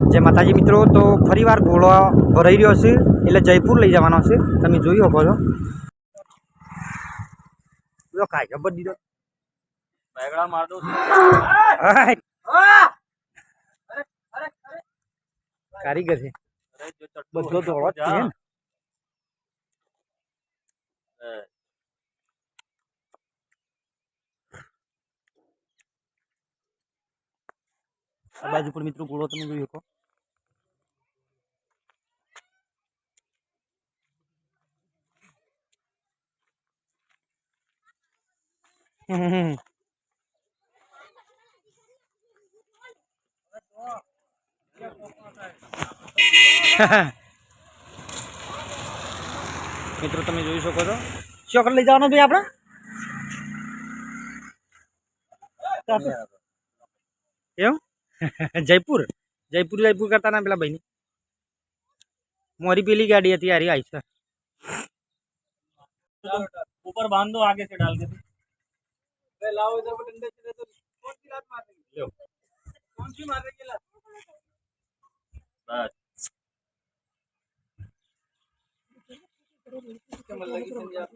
જય માતાજી મિત્રો તો ફરીવાર ઘોડો ભરાઈ રહ્યો છે એટલે જયપુર લઈ જવાનો છે. તમે જોઈ શકો છો. જો કાંઈ ખબર દીધો. બેગડા માર દો. કારીગર બધો દોડો છે ને હે. આ બાજુ પણ મિત્રો ગોળો તમે જોઈ શકો. મિત્રો તમે જોઈ શકો છો. ચોકડ લઈ જવાનો ભાઈ આપણે? એવું? જયપુર જયપુર જયપુર કરતા ના પેલા ભાઈની મોરી પેલી ગાડી હતી હારી આવી છે ऊपर बांध दो आगे से डाल के लाओ इधर को डंडे से तो कौन सी लात मार रही है कौन सी मार रही है लात बस कमल लगी संजय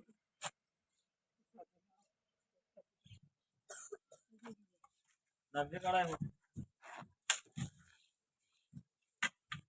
नब्बे कड़ा है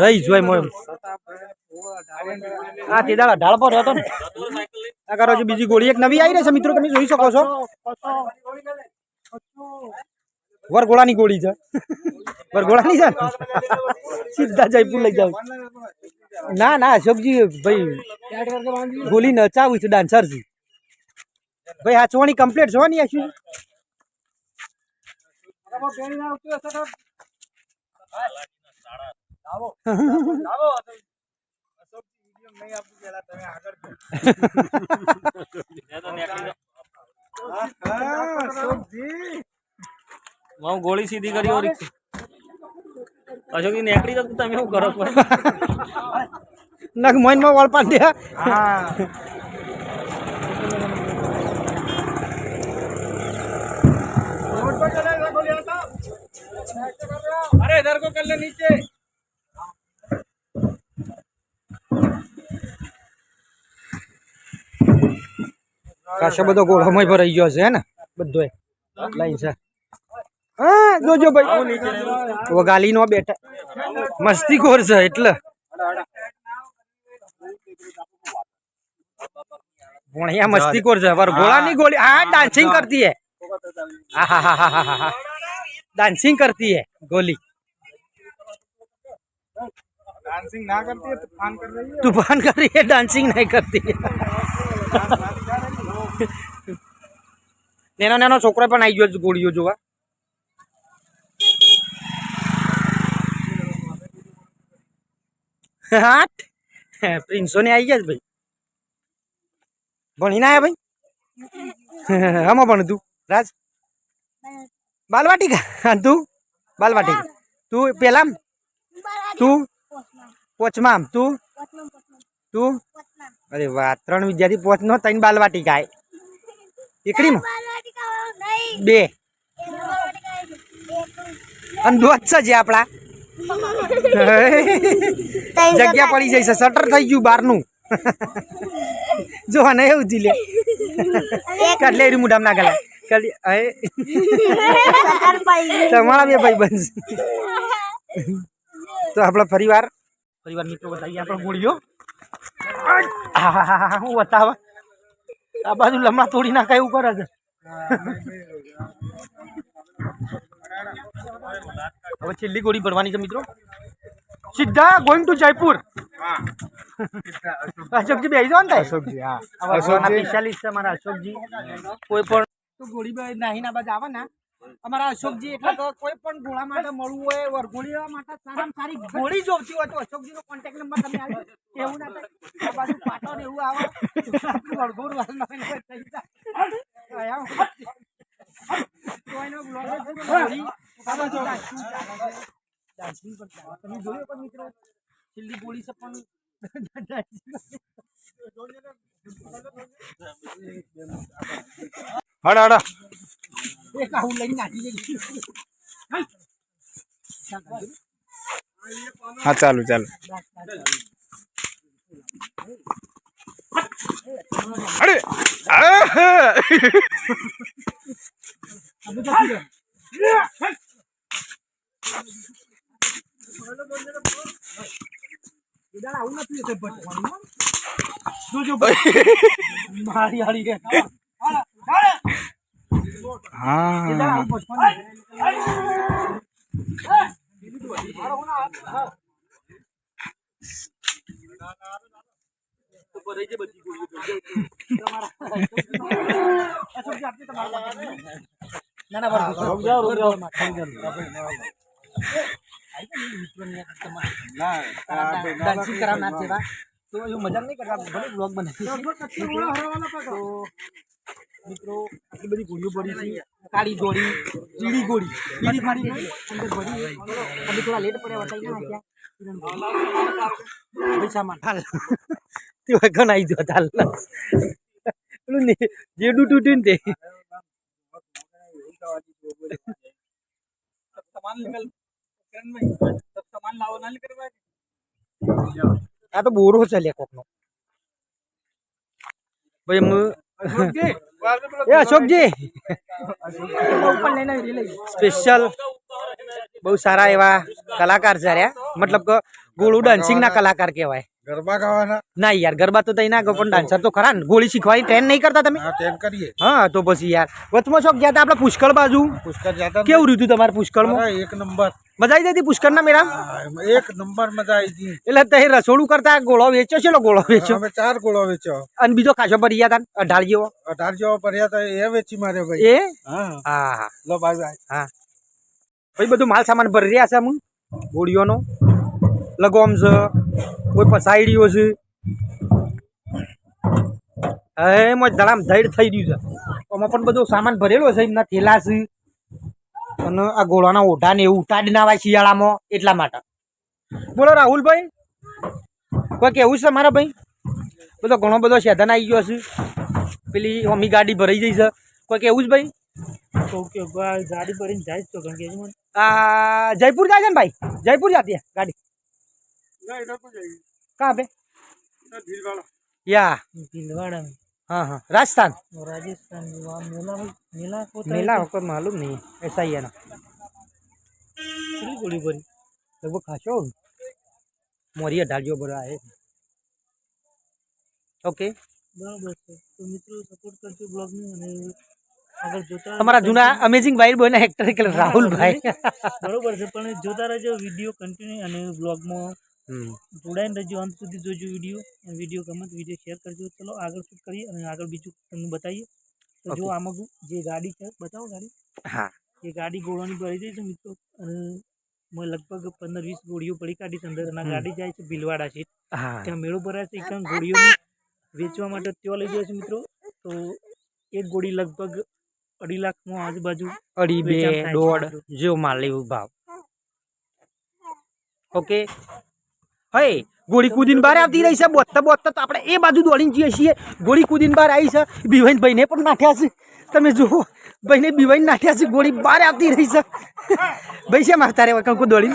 રહી જોઈ મોય હા તે દાડા ઢાળ પર હતો ને. આ કરો છો બીજી ગોળી. એક નવી આવી રહી છે મિત્રો, તમે જોઈ શકો છો. વરઘોડાની ગોળી છે. વરઘોડાની છે સીધા જયપુર લઈ જાવ ના ના, અશોકજી, ભાઈ, ગોલી નચાવું છું ડાન્સર છે ભાઈ, આ ચોણી કમ્પ્લીટ છો ને આશુ હું ગોળી સીધી કરી ઓરી. અશોક નીકળી જતું તમે શું કરો નખ મનમાં વળપા દે અરે દરકો કલ્લે નીચે. કાશો બધો ગોળામાં ભરાઈ ગયો છે હે ને બધો લાઈન છે હા જોજો ભાઈ વગાલી નો બેટા મસ્તી ખોર છે એટલે ભોણિયા મસ્તી ખોર છે વરઘોડાની ગોળી હા ડાન્સિંગ કરતી હે હા હા હા હા હા હા डांसिंग करती है गोली डांसिंग ना करती है तूफान कर रही तूफान कर रही है डांसिंग नहीं करती है નેનો નેનો છોકરો પણ આવી ગયો ગોળીઓ જોવા. પ્રિન્સો ને આવી ગયા ભાઈ. ભણી ના ભાઈ? આમાં ભણ તું. રાજ. બાલવાટિકા. તું? બાલવાટિકા. તું પેલા તું? પોચમાં આમ તું? તું? અરે વાહ, ત્રણ વિદ્યાર્થી પોચ નો ત્રણ બાલવાટિકા આય એકડીમાં? બે. અને દોત છે જે આપણા જગ્યા પડી જાય છે શટર થઈ ગયું બહારનું. જો ને એવું જી લે. કાટલે એરી મુઢામ ના ગલા કાલી તમારા બે ભાઈ બનશે તો આપણે પરિવાર. ફરીવાર મિત્રો બતાવીએ આપણે ગોળીઓ. હું બતાવે. આ બાજુ લમણા તોડી નાખાય એવું કરે છે. હવે છેલ્લી ગોળી ભરવાની છે મિત્રો. સીધા ગોઈંગ ટુ જયપુર. અશોકજી બેસી જાઓ ને અશોકજી હા. પિસ્તાલીસ છે મારા અશોકજી. કોઈ પણ તો ગોળી નાહી ના બાજુ આવે ને. અમારા અશોકજી એટલે તો કોઈ પણ ગોળા માટે મળવું હોય વરઘોડી માટે સારામાં સારી ગોળી જોતી હોય તો અશોકજી નો કોન્ટેક્ટ નંબર તમે આલો એવું ના થાય. આ બાજુ પાટણ ને એવું આવે. વરઘોડ વાળા ના થઈ જાય. કોઈનો બ્લોગ ગોળી. પણ તમે જોયું પણ મિત્રો? છેલ્લી ગોળી છે પણ હડા હડા. એક આવું લઈને નાખી હા ચાલુ ચાલુ અરે! આવું નથી. મારી હારી રે. હા ડાન્સિંગ કરાવનાર છે તો એવું મજાક નહીં કરતા ભલે બ્લોગ બનાવી તો મિત્રો, આટલી બધી ગોળીઓ પડી છે. કાળી ગોળી, પીળી ગોળી. પીળી મારી અંદર ભરી અમે થોડા લેટ પડ્યા બતાવી નાખ્યા પૈસા બોરો છે લે કોકનો. ભાઈ એ અશોકજી. સ્પેશિયલ બહુ સારા એવા કલાકાર છે મતલબ કે ગોળું ડાન્સિંગના કલાકાર કહેવાય. ગરબા ગાવાના? ના યાર ગરબા તો તઈ ના ગો પણ ડાન્સર તો ખરા ને. ગોળી શીખવાની ટ્રેન નહીં કરતા તમે? હા ટેમ કરીએ. હા તો પછી યાર વચમાં શોખ ગયા હતા આપણે પુષ્કળ બાજુ? પુષ્કળ જાતા કેવું રહ્યું હતું તમારે પુષ્કળમાં? એક નંબર. મજા આવી જતી પુષ્કળના મેળા હા, એક નંબર મજા આવી હતી. એટલે તે રસોડું કરતા ગોળો વેચ્યો છે ગોળો વેચ્યો? અમે ચાર ગોળો વેચ્યો. અને બીજો કાચો ભરી ગયા હતા અઢાર જેવો અઢાર જેવો ભર્યા હતા એ વેચી માર્યો ભાઈ. એ? હા હા. હા લો બાય બાય હા. ભાઈ બધું માલ સામાન ભરી રહ્યા છે હું ગોળીઓનો? લગોમ છે કોઈ પણ સાયડીઓ છે. એમાં ધડામ ધડ થઈ ગયું છે. આમાં પણ બધો સામાન ભરેલો છે એમના થેલા છે. અને આ ઘોડાના ઓઢા ને એવું ઉતાડી ના આવે શિયાળામાં એટલા માટે. બોલો રાહુલભાઈ કોઈ કેવું છે મારા ભાઈ? બધો ઘણો બધો સેધન આવી ગયો છે. પેલી અમી ગાડી ભરાઈ જઈ છે. કોઈ કેવું છે ભાઈ? ગાડી ભરીને જાય તો જયપુર જાય છે ને ભાઈ? જયપુર જાતી ગાડી. कहाँ पे या भीलवाड़ा में हाँ हाँ राजस्थान और राजस्थान में वहाँ मेला मेला होता मेला हमको मालूम नहीं है ऐसा ही है ना है गोली भरी लगभग खाशो मोरिया ढाल जो बड़ा है ओके બરાબર છે તો મિત્રો સપોર્ટ કરજો બ્લોગને અને આગળ જોતા हमारा जूना अमेजिंग वाइल्ड बॉय ना एक्टर के राहुल भाई બરોબર છે પણ જોતા રહેજો વિડીયો કન્ટિન્યુ અને બ્લોગમાં हम्म, જોડાઈને રહેજો અંત સુધી જોજો વીડિયો વીડિયો ગમે તો વીડિયો શેર કરજો. ચલો આગળ શૂટ કરીએ અને આગળ બીજું તમને બતાવીએ. તો જો આમાં જે ગાડી છે બતાવો ગાડી. હા. એ ગાડી ગોળાની ભરી જાય છે મિત્રો. મેં લગભગ પંદર વીસ ગોળીઓ પડી કાઢી અંદર અને ગાડી જાય છે ભીલવાડા છે ત્યાં મેળો ભરાય છે. એકદમ ગોળીઓ વેચવા માટે ત્યાં લઈ જાય છે મિત્રો. તો એક ગોળી લગભગ અઢી લાખમાં આજુબાજુ અઢી બે દોઢ જેવો જો માલ લેવું ભાવ. ઓકે. હે, ગોળી કૂદીને બહાર આવતી રહી છે, બોતતા બોતતા તો આપણે એ બાજુ દોડીને જઈએ છીએ. ગોળી કૂદીને બહાર આવી છે. બીવાઈને ભાઈને પણ નાખ્યા છે. તમે જુઓ, ભાઈને બીવાઈને નાખ્યા છે, ગોળી બહાર આવતી રહી છે. ભાઈ છે મારતા રે કંકુ ભાઈ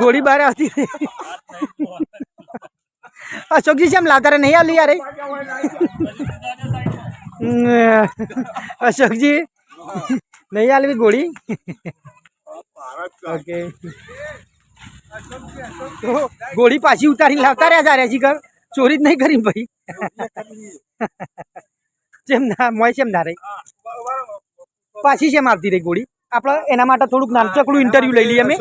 ગોળી બહાર આવતી રહી. અશોકજી છે એમ લાવતા રે નહીં આલી યાર અશોકજી, નહીં આલવી ગોળી? ઓકે. તો ગોળી પાછી ઉતારી લાવતા રહ્યા જા રહ્યા કર ચોરી જ નહીં કરી ભાઈ. જેમ ના મોય છે ના રહી. પાછી છે આવતી રહી ગોળી. આપણે એના માટે થોડુંક નાનચકડું ઇન્ટરવ્યુ લઈ લઈએ અમે.